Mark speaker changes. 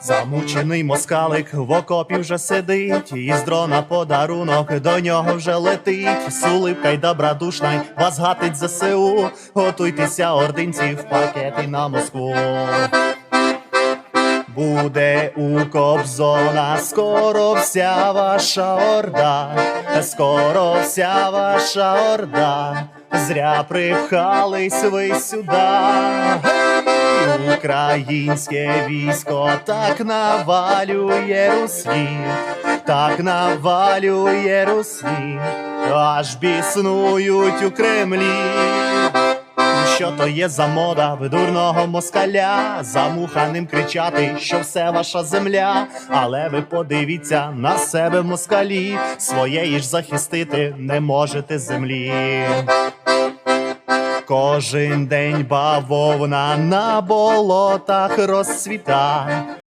Speaker 1: Замучений москалик в окопі вже сидить, і з дрона подарунок до нього вже летить. Сулипка й добродушна, й вас гатить ЗСУ. Готуйтеся, ординці, в пакети на Москву. Буде у Кобзона скоро вся ваша орда, скоро вся ваша орда, зря припхались ви сюди. Українське військо так навалює русні, так навалює русні, аж біснують у Кремлі. Що то є за мода в дурного москаля, замуханим кричати, що все ваша земля. Але ви подивіться на себе москалі, своєї ж захистити не можете землі. Кожен день бавовна на болотах розцвіта,